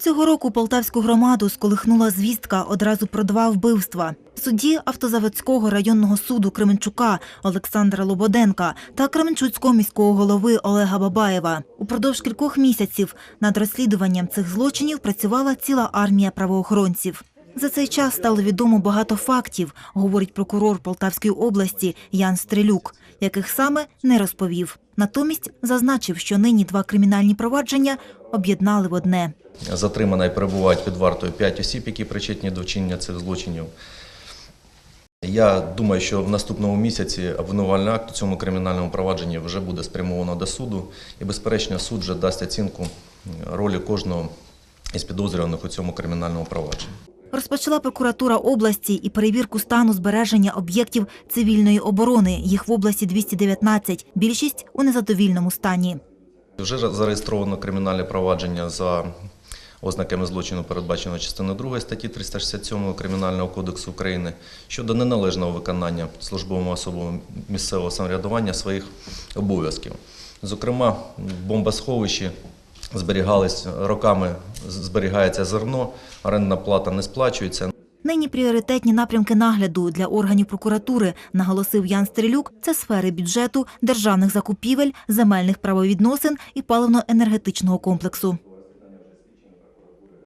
Цього року полтавську громаду сколихнула звістка одразу про два вбивства. Судді Автозаводського районного суду Кременчука Олександра Лободенка та Кременчуцького міського голови Олега Бабаєва. Упродовж кількох місяців над розслідуванням цих злочинів працювала ціла армія правоохоронців. За цей час стало відомо багато фактів, говорить прокурор Полтавської області Ян Стрелюк, яких саме не розповів. Натомість зазначив, що нині два кримінальні провадження об'єднали в одне. Затримано і перебувають під вартою 5 осіб, які причетні до вчинення цих злочинів. Я думаю, що в наступному місяці обвинувальний акт у цьому кримінальному провадженні вже буде спрямовано до суду, і, безперечно, суд вже дасть оцінку ролі кожного із підозрюваних у цьому кримінальному провадженні. Розпочала прокуратура області і перевірку стану збереження об'єктів цивільної оборони. Їх в області 219, більшість у незадовільному стані. Вже зареєстровано кримінальне провадження за ознаками злочину, передбаченого частиною 2 статті 367 Кримінального кодексу України щодо неналежного виконання службовими особами місцевого самоврядування своїх обов'язків. Зокрема, бомбосховищі зберігались роками зберігається зерно, орендна плата не сплачується. Нині пріоритетні напрямки нагляду для органів прокуратури, наголосив Ян Стрелюк, це сфери бюджету, державних закупівель, земельних правовідносин і паливно-енергетичного комплексу.